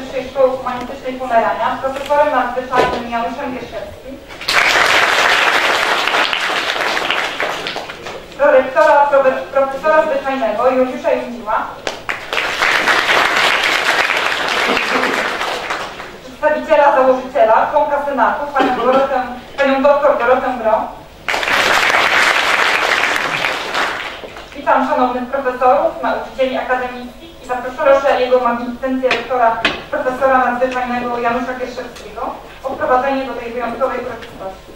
Wyższej Szkoły Humanistycznej Pomerania, profesorem nadzwyczajnym Januszem Gieszewskim, prorektora, profe- profesora zwyczajnego Juliusza Jundziła, przedstawiciela założyciela, członka Senatu, panią, Dorotę, panią doktor Dorotę Grom. Witam szanownych profesorów, nauczycieli akademickich i zaproszę jego magistencję rektora profesora nadzwyczajnego Janusza Kierszewskiego o wprowadzenie do tej wyjątkowej uroczystości.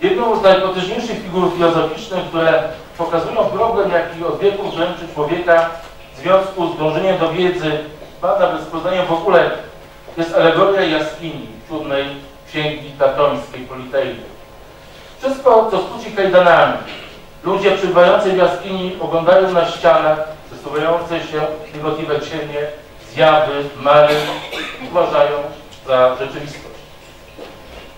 Jedną z najpotężniejszych figur filozoficznych, które pokazują problem, jaki od wieków dręczy człowieka w związku z dążeniem do wiedzy, bada bezpoznaniem w ogóle, jest alegoria jaskini siódmej księgi platońskiej Politei. Wszystko, co stuci kajdanami, ludzie przybywający w jaskini oglądają na ścianach przesuwające się migotliwe cienie, zjawy, mary, uważają za rzeczywistość.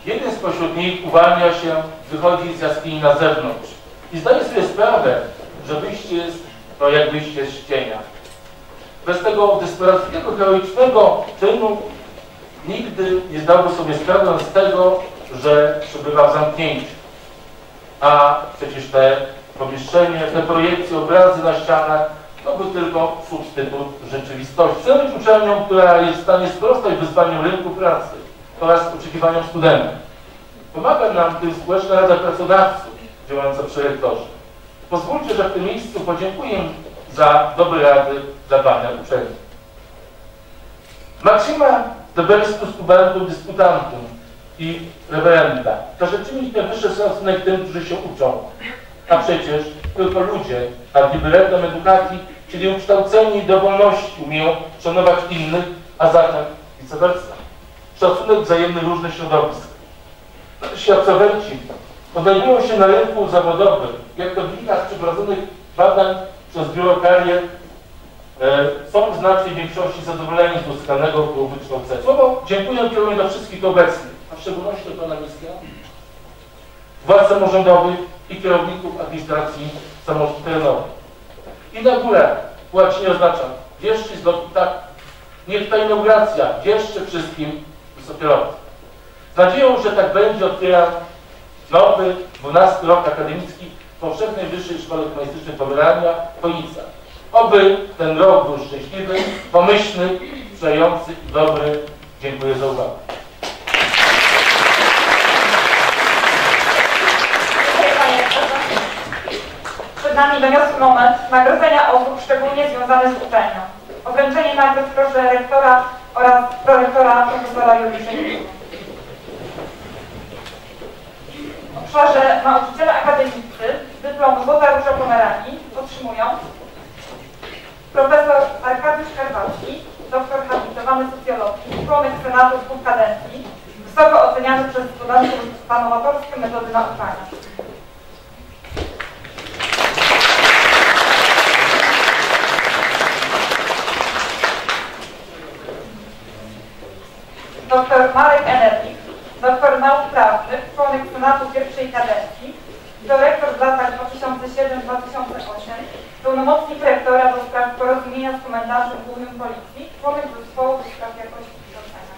Jeden spośród nich uwalnia się, wychodzi z jaskini na zewnątrz i zdaje sobie sprawę, że wyjście jest to jak wyjście z cienia. Bez tego desperackiego, heroicznego czynu nigdy nie zdałby sobie sprawę z tego, że przebywa w zamknięciu. A przecież te pomieszczenie, te projekcje, obrazy na ścianach to był tylko substytut rzeczywistości. Chcemy być uczelnią, która jest w stanie sprostać wyzwaniom rynku pracy oraz oczekiwaniom studentów. Pomaga nam w tym społeczna Rada Pracodawców działająca przy rektorze. Pozwólcie, że w tym miejscu podziękuję za dobre rady dla Pana uczelni. Maksima Deberistus Studentum Disputantum i reverenda każe czynić najwyższy szacunek tym, którzy się uczą. A przecież tylko ludzie ad liberendum edukacji, czyli ukształceni do wolności, umieją szanować innych, a zatem vice versa. Szacunek wzajemny różnych środowisk. Nasi absolwenci odnajdują się na rynku zawodowym, jak to wynika z przeprowadzonych badań przez biuro karier, e, są w znacznej większości zadowoleni z uzyskanego wykształcenia. Słowo dziękuję kieruję do wszystkich obecnych, a w szczególności do pana ministra, władz samorządowych i kierowników administracji samorządowej. I na górę płać nie oznacza wieszczy z tak. Niech ta inauguracja wieszczy wszystkim wysokie loty. Z nadzieją, że tak będzie, otwieram nowy, 12 rok akademicki Powszechnej Wyższej Szkoły Humanistycznej Pomerania Konica. Oby ten rok był szczęśliwy, pomyślny, sprzyjający i dobry. Dziękuję za uwagę. Dziękuję panie rektorze. Przed nami doniosły moment nagrodzenia osób szczególnie związanych z uczelnią. O wręczenie nagród proszę rektora oraz prorektora profesora Juliusza. W obszarze nauczyciele akademicy dyplom Złota Róża Pomeranii otrzymują profesor Arkadiusz Karwalski, doktor habilitowany socjologii, członek Senatu dwóch kadencji, wysoko oceniany przez studentów za metody nauczania. Dr Marek Enerwik, doktor nauk prawnych, członek Senatu pierwszej kadencji, dyrektor w latach 2007-2008, pełnomocnik rektora do spraw porozumienia z komentarzem głównym policji, członek zespołu do spraw jakości kształcenia.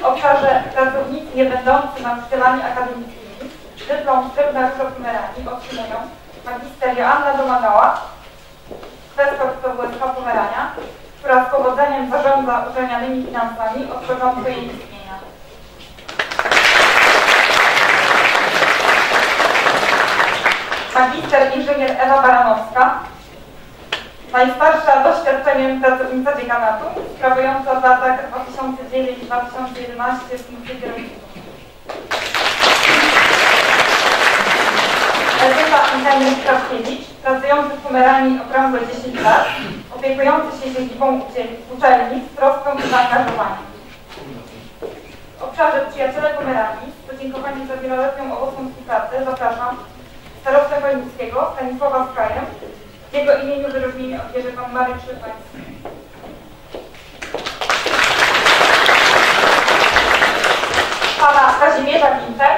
W obszarze pracownicy nie będący nauczycielami akademickimi dyplom Srebrna Róża Pomeranii otrzymują magister Joanna Domagała, kwestor PWSK Pomerania, która z powodzeniem zarządza uczelnianymi finansami od początku jej istnienia. Magister inżynier Ewa Baranowska, najstarsza doświadczeniem pracownica dziekanatu, sprawująca w latach 2009-2011 funkcję kierowniczą. Edyta Anteniusz-Krawkiewicz, pracujący w Pomeranii okrągłe 10 lat, opiekujący się siedzibą uczelni z troską i zaangażowaniem. W obszarze Przyjaciele Pomeranii z podziękowaniem za wieloletnią owocną współpracę zapraszam starostę wojewódzkiego Stanisława Skaję, w jego imieniu wyróżnienie odbierze pan Marek Szypański. Pana Kazimierza Winter,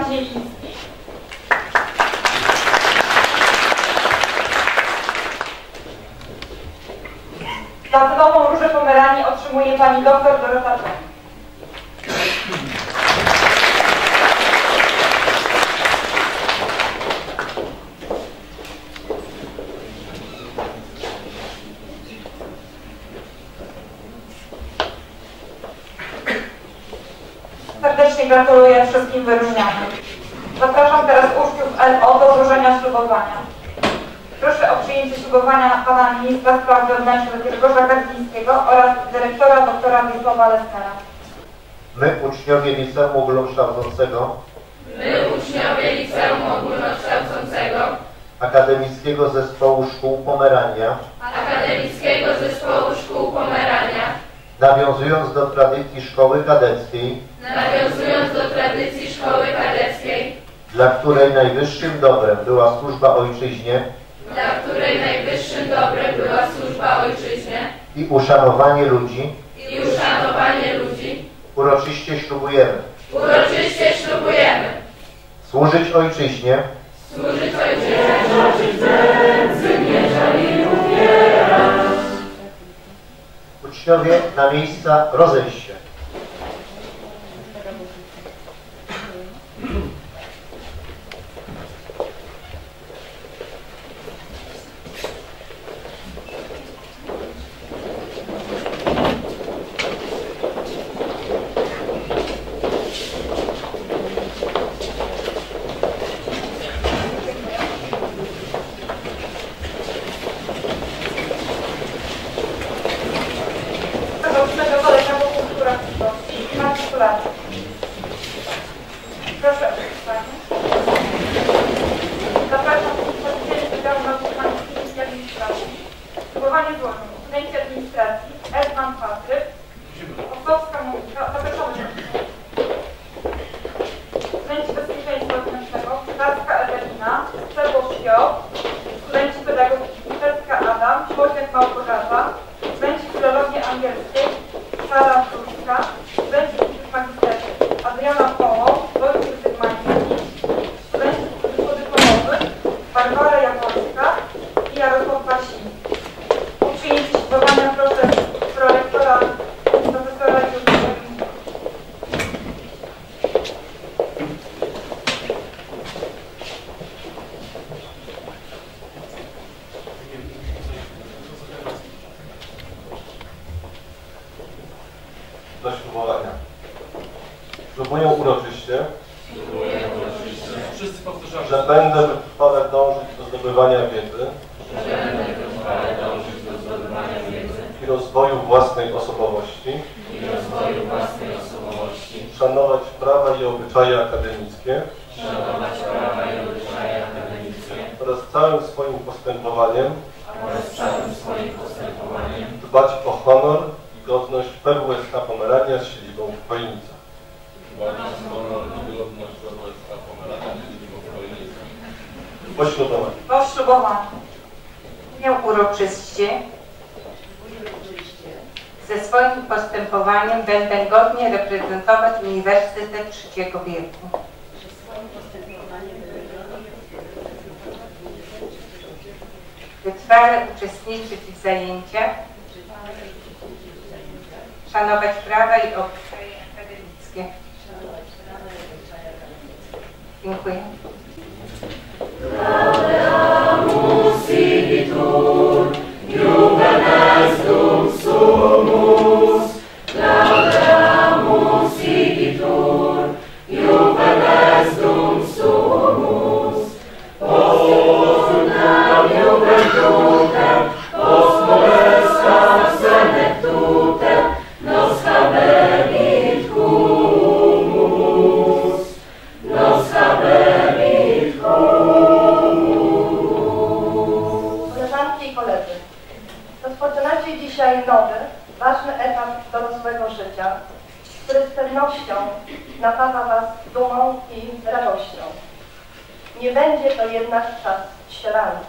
Chojnic Jan Zieliński. Platynową Różę Pomeranii otrzymuje pani dr Dorota Czech. Serdecznie gratuluję wszystkim wyróżnionym. Zapraszam teraz uczniów LO do złożenia ślubowania. Proszę o przyjęcie ślubowania pana ministra spraw wewnętrznych Grzegorza Gardzińskiego oraz dyrektora doktora Wiesława Lesnera. My, uczniowie Liceum Ogólnokształcącego My, uczniowie Liceum Ogólnokształcącego Akademickiego Zespołu Szkół Pomerania, Akademickiego Zespołu Szkół Pomerania, nawiązując do tradycji szkoły kadeckiej, nawiązując dla której najwyższym dobrem była służba ojczyźnie. Dla której najwyższym dobrem była służba ojczyźnie. I uszanowanie ludzi, i uszanowanie ludzi, uroczyście ślubujemy. Uroczyście ślubujemy. Służyć ojczyźnie. Służyć ojczyźnie, Uczniowie na miejsca rozejść się. Wszyscy powtarzamy. że będę wytrwale dążyć do zdobywania wiedzy i rozwoju własnej osobowości, szanować prawa i obyczaje akademickie oraz całym swoim postępowaniem dbać o honor i godność PWSK Pomerania z siedzibą w Chojnicach. Poślubowanie. Poślubowanie. Miał uroczyście ze swoim postępowaniem będę godnie reprezentować Uniwersytet Trzeciego Wieku. Wytrwale uczestniczyć w zajęciach, szanować prawa i obyczaje akademickie. Dziękuję. dzisiaj nowy, ważny etap dorosłego życia, który z pewnością napawa Was dumą i radością. Nie będzie to jednak czas ścieranki.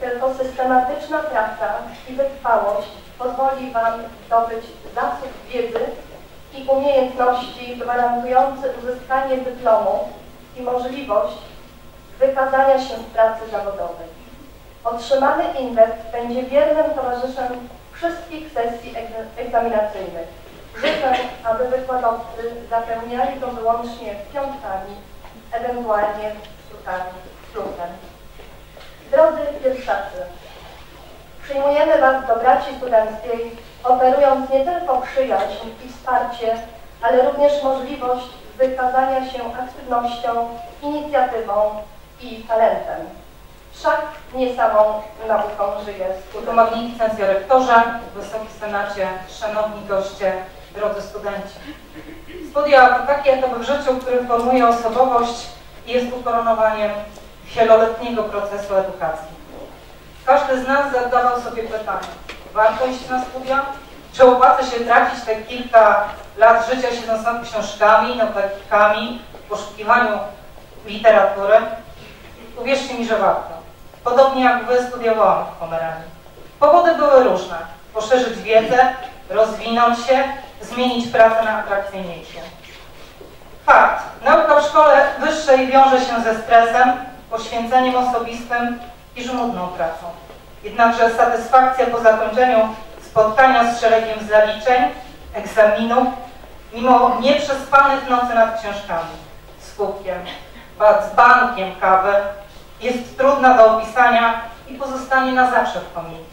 Tylko systematyczna praca i wytrwałość pozwoli Wam zdobyć zasób wiedzy i umiejętności gwarantujący uzyskanie dyplomu i możliwość wykazania się w pracy zawodowej. Otrzymany indeks będzie wiernym towarzyszem wszystkich sesji egz- egzaminacyjnych. Życzę, aby wykładowcy zapełniali go wyłącznie piątkami, ewentualnie sztukami plusem. Drodzy pierwszacy, przyjmujemy Was do braci studenckiej, oferując nie tylko przyjaźń i wsparcie, ale również możliwość wykazania się aktywnością, inicjatywą i talentem. Wszak nie samą nauką żyje. Tu Magnificencja Rektorze, Wysoki Senacie, Szanowni goście, drodzy studenci. Studia to taki etap w życiu, który formuje osobowość i jest ukoronowaniem wieloletniego procesu edukacji. Każdy z nas zadawał sobie pytanie, warto iść na studia? Czy opłaca się tracić te kilka lat życia siedząc nad książkami, notatkami, w poszukiwaniu literatury? Uwierzcie mi, że warto. Podobnie jak Wy studiowałam w Pomeranii. Powody były różne. Poszerzyć wiedzę, rozwinąć się, zmienić pracę na atrakcyjniejszą. Fakt. Nauka w szkole wyższej wiąże się ze stresem, poświęceniem osobistym i żmudną pracą. Jednakże satysfakcja po zakończeniu spotkania z szeregiem zaliczeń, egzaminów, mimo nieprzespanych nocy nad książkami, z kubkiem, z bankiem kawy, jest trudna do opisania i pozostanie na zawsze w pamięci.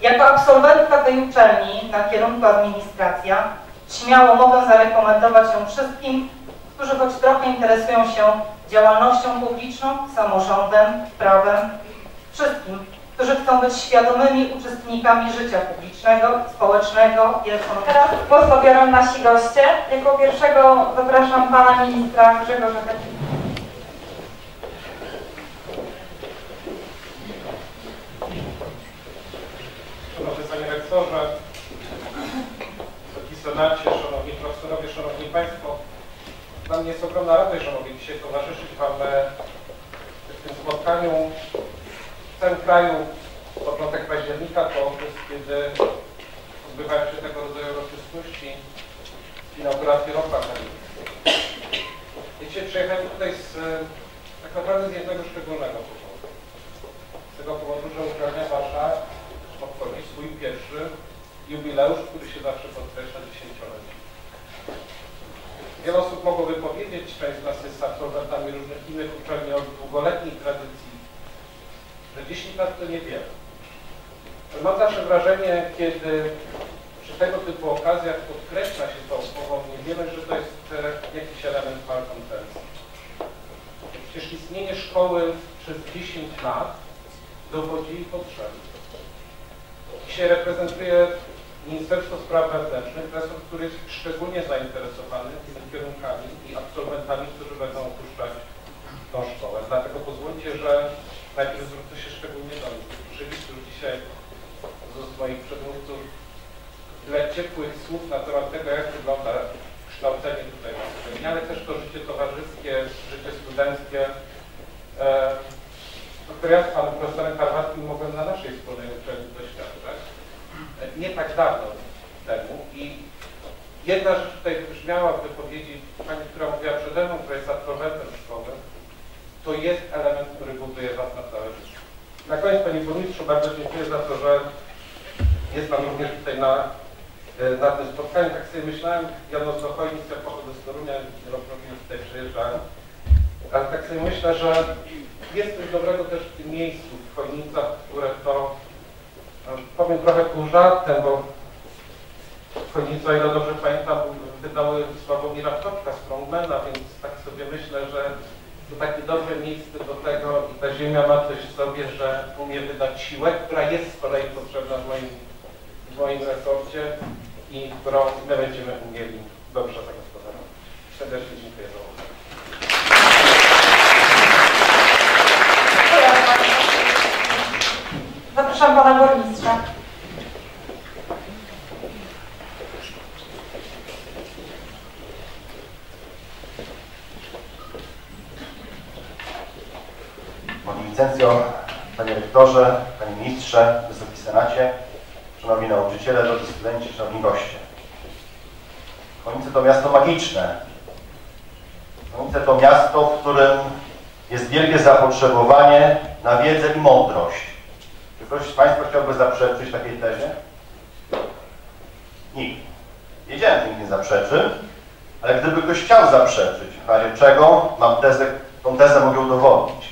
Jako absolwentka tej uczelni na kierunku administracja śmiało mogę zarekomendować ją wszystkim, którzy choć trochę interesują się działalnością publiczną, samorządem, prawem, wszystkim, którzy chcą być świadomymi uczestnikami życia publicznego, społecznego i ekonomicznego. Teraz głos pobiorą nasi goście. Jako pierwszego zapraszam pana ministra Grzegorza Kaczyńskiego. Szanowny Rektorze, Wysoki Senacie, Szanowni Profesorowie, Szanowni Państwo. Dla mnie jest ogromna radość, że mogę dzisiaj towarzyszyć Wam w tym spotkaniu w całym kraju. Początek października to okres, kiedy odbywają się tego rodzaju uroczystości inauguracji roku akademickiego. Dzisiaj przyjechałem tutaj z, e, tak naprawdę z jednego szczególnego powodu. Z tego powodu, że Uczelnia Wasza swój pierwszy jubileusz, który się zawsze podkreśla dziesięciolecie. Wiele osób mogłoby powiedzieć, część z nas jest absolwentami różnych innych uczelni o długoletniej tradycji, że 10 lat to niewiele. Mam zawsze wrażenie, kiedy przy tego typu okazjach podkreśla się tą słową niewiele, że to jest e, jakiś element malkontencji. Przecież istnienie szkoły przez 10 lat dowodzi jej potrzeby. Dzisiaj reprezentuję Ministerstwo Spraw Wewnętrznych, resort, który jest szczególnie zainteresowany tymi kierunkami i absolwentami, którzy będą opuszczać tą szkołę. Dlatego pozwólcie, że najpierw zwrócę się szczególnie do nich, którzy już dzisiaj z moich przedmówców tyle ciepłych słów na temat tego, jak wygląda kształcenie tutaj w Akademii, ale też to życie towarzyskie, życie studenckie, e, które ja z panem profesorem Karwackim mogłem na naszej wspólnej uczelni nie tak dawno temu i jedna rzecz tutaj wybrzmiała w wypowiedzi pani, która mówiła przede mną, która jest absolwentem szkoły, to jest element, który buduje was na całe życie. Na koniec Panie Burmistrzu bardzo dziękuję za to, że jest Pan również tutaj na, e, na tym spotkaniu. Tak sobie myślałem, ja no do Chojnic, ja pochodzę z Torunia, wielokrotnie tutaj przyjeżdżałem, ale tak sobie myślę, że jest coś dobrego też w tym miejscu, w Chojnicach, które to, powiem trochę pół żartem, bo Chojnica, o ile dobrze pamiętam, wydały Sławomira Kropka Strongmana, więc tak sobie myślę, że to takie dobre miejsce do tego i ta ziemia ma coś w sobie, że umie wydać siłę, która jest z kolei potrzebna w moim, w moim resorcie i którą my będziemy umieli dobrze zagospodarować. Serdecznie dziękuję za uwagę. Zapraszam pana burmistrza. Pani licencjo, panie rektorze, panie ministrze, wysoki senacie, szanowni nauczyciele, drodzy studenci, szanowni goście. Konice to miasto magiczne. Konice to miasto, w którym jest wielkie zapotrzebowanie na wiedzę i mądrość. Czy ktoś z Państwa chciałby zaprzeczyć takiej tezie? Nikt. Wiedziałem, że nikt nie zaprzeczy, ale gdyby ktoś chciał zaprzeczyć, w razie czego mam tezę, tą tezę mogę udowodnić.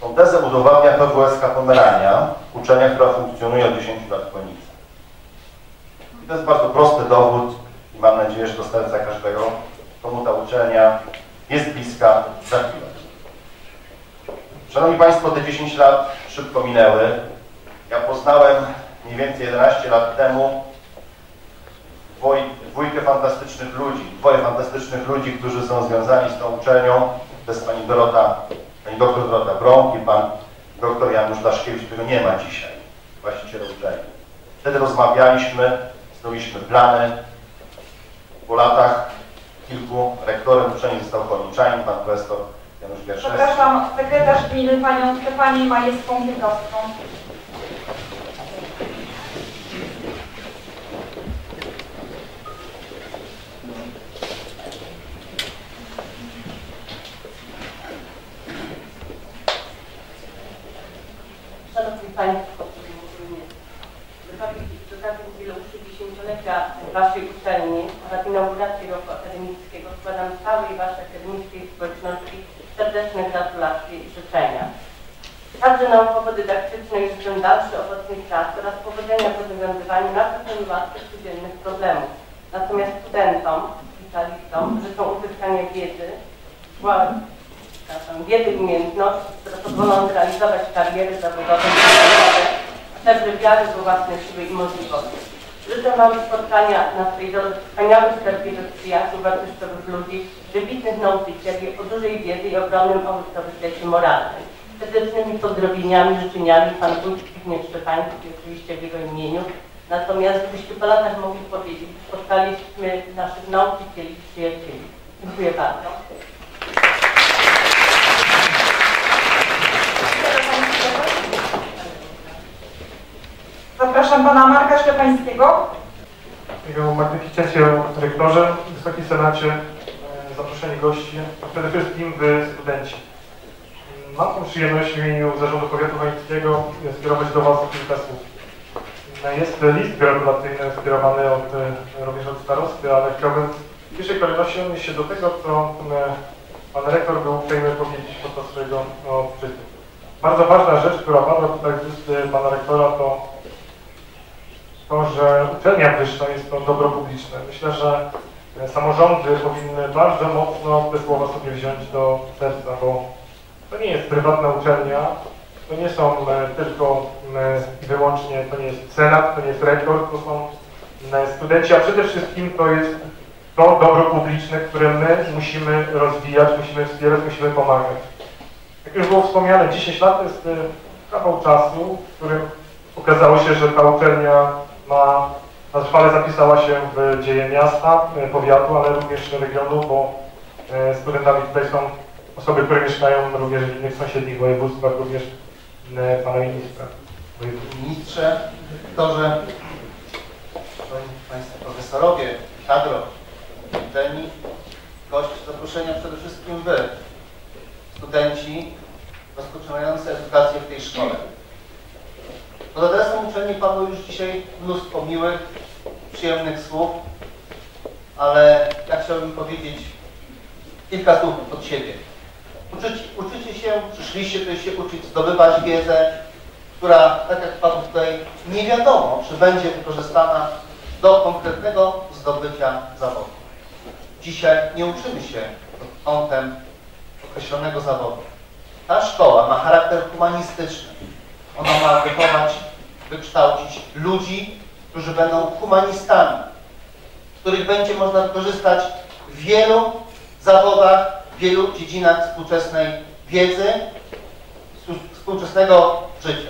Tą tezę udowadnia PWSK Pomerania, uczelnia, która funkcjonuje od 10 lat w Konicy. I to jest bardzo prosty dowód i mam nadzieję, że do serca każdego, komu ta uczelnia jest bliska za chwilę. Szanowni Państwo, te 10 lat szybko minęły. Ja poznałem mniej więcej 11 lat temu dwójkę fantastycznych ludzi, dwoje fantastycznych ludzi, którzy są związani z tą uczelnią. To jest pani Dorota, pani doktor Dorota Brąk i pan doktor Janusz Daszkiewicz, którego nie ma dzisiaj, właściciel uczelni. Wtedy rozmawialiśmy, zrobiliśmy plany. Po latach kilku rektorem uczelni został Koniczanin, pan profesor Janusz Gierszewski. Zapraszam sekretarz gminy panią Stefanię Majewską-Pietrowską. Szanowni Państwo, z okazji z okazji jubileuszu dziesięciolecia Waszej uczelni oraz inauguracji roku akademickiego składam całej Waszej akademickiej społeczności serdeczne gratulacje i życzenia. Kadrze naukowo-dydaktycznej życzę dalszych owocnych prac oraz powodzenia w rozwiązywaniu nawet niełatwych codziennych problemów. Natomiast studentom, specjalistom życzę uzyskania wiedzy, przepraszam, wiedzy i umiejętności, pozwolą zrealizować i zawodowe, szczeble wiary we własne siły i możliwości. Życzę Wam spotkania na drodze wspaniałych, prawdziwych przyjaciół, wartościowych ludzi, wybitnych nauczycieli o dużej wiedzy i ogromnym autorytecie moralnym. Serdecznymi pozdrowieniami, życzeniami Pan Zbigniew Szczepański, oczywiście w jego imieniu. Natomiast gdybyście po latach mogli powiedzieć, spotkaliśmy naszych nauczycieli i przyjacieli. Dziękuję bardzo. Zapraszam pana Marka Szczepańskiego. Jego magnificencję rektorze, Wysoki Senacie, e, zaproszeni goście, a przede wszystkim wy studenci. Mam tą przyjemność w imieniu Zarządu Powiatu Chojnickiego skierować do Was kilka słów. E, Jest list gratulacyjny skierowany od, e, również od starosty, ale chciałbym w pierwszej kolejności odnieść się do tego, co e, Pan Rektor był uprzejmy powiedzieć podczas swojego odczytu. Bardzo ważna rzecz, która padła tutaj z Pana Rektora, to to, że uczelnia wyższa jest to dobro publiczne. Myślę, że e, samorządy powinny bardzo mocno te słowa sobie wziąć do serca, bo to nie jest prywatna uczelnia, to nie są e, tylko e, wyłącznie, to nie jest senat, to nie jest rektor, to są studenci, a przede wszystkim to jest to dobro publiczne, które my musimy rozwijać, musimy wspierać, musimy pomagać. Jak już było wspomniane, 10 lat to jest kawał czasu, w którym okazało się, że ta uczelnia ma, na trwale zapisała się w dzieje miasta, e, powiatu, ale również regionu, bo e, studentami tutaj są osoby, które mieszkają również w innych sąsiednich województwach, również e, pana ministra. Ministrze, doktorze, Państwo profesorowie, kadro, uczelni, goście zaproszenia przede wszystkim Wy, studenci rozpoczynający edukację w tej szkole. Pod adresem uczelni padło już dzisiaj mnóstwo miłych, przyjemnych słów, ale ja chciałbym powiedzieć kilka słów od siebie. Uczycie, uczycie się, przyszliście tutaj się uczyć, zdobywać wiedzę, która, tak jak padło tutaj, nie wiadomo, czy będzie wykorzystana do konkretnego zdobycia zawodu. Dzisiaj nie uczymy się pod kątem określonego zawodu. Ta szkoła ma charakter humanistyczny. Ona ma wychować, wykształcić ludzi, którzy będą humanistami, których będzie można wykorzystać w wielu zawodach, w wielu dziedzinach współczesnej wiedzy, współczesnego życia.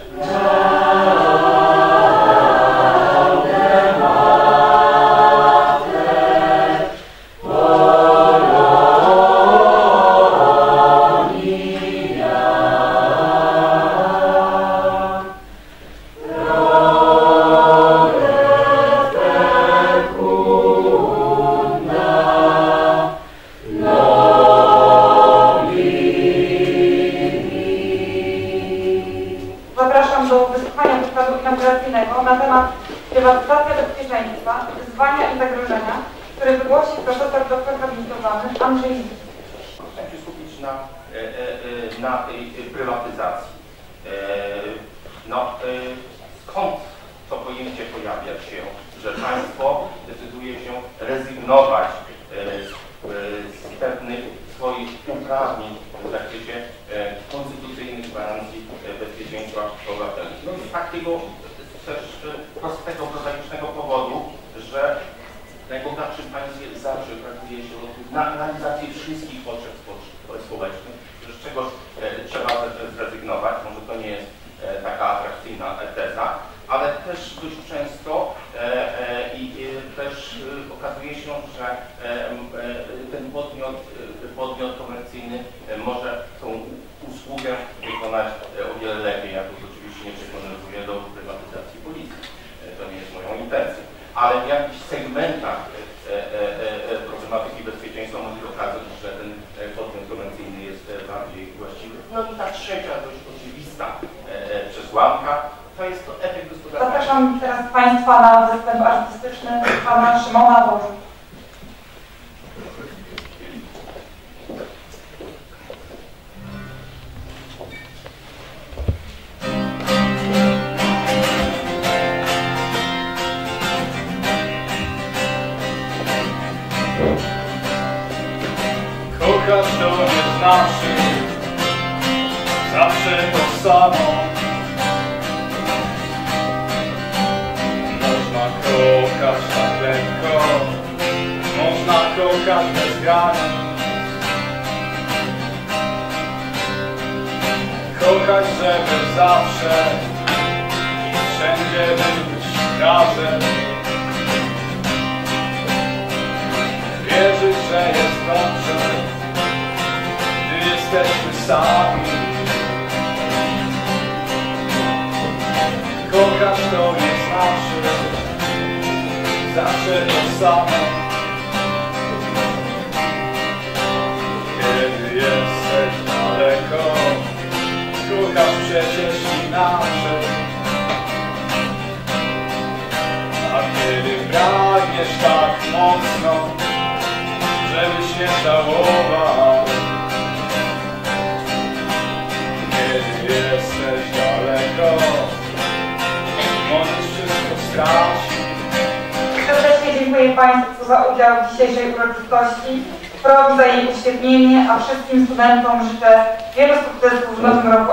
zapraszam do wysłuchania wykładu inauguracyjnego na temat prywatyzacja bezpieczeństwa, wyzwania i zagrożenia, który wygłosi profesor doktor habilitowany Andrzej Liski. Chciałem się skupić na, e, e, e, na tej prywatyzacji. No, skąd to pojęcie pojawia się, że państwo decyduje się rezygnować z pewnych swoich uprawnień w zakresie e, konstytucyjnych gwarancji e, bezpieczeństwa obywateli? No z takiego też prostego, prozaicznego powodu, że najbogatszym państwie zawsze brakuje środków na realizację wszystkich potrzeb spo- społecznych, z czegoś e, trzeba ze- zrezygnować. Może to nie jest e, taka atrakcyjna e, teza, ale też dość często e, e, i e, też e, okazuje się, że e, m, e, ten podmiot, e, podmiot komercyjny e, może tą usługę wykonać e, o wiele lepiej. Ja tu oczywiście nie przekonuję do prywatyzacji policji. E, To nie jest moją intencją. Ale w jakichś segmentach e, e, e, e, problematyki bezpieczeństwa może się okazać, że ten e, podmiot komercyjny jest e, bardziej właściwy. No i ta trzecia, dość oczywista e, e, przesłanka, to jest to efekt gospodarczy. Zapraszam teraz Państwa na występ artystyczny pana Szymona Bożu. Bez granic Kochać, żeby zawsze I wszędzie być razem. Wierzyć, że jest dobrze Gdy jesteśmy sami. Kochać to nie znaczy Zawsze to samo inaczej A kiedy pragniesz tak mocno żebyś nie żałował Kiedy jesteś daleko Możesz wszystko stracić Serdecznie dziękuję Państwu za udział w dzisiejszej uroczystości. Proszę za jej uświetnienie, a wszystkim studentom życzę wielu sukcesów w nowym roku.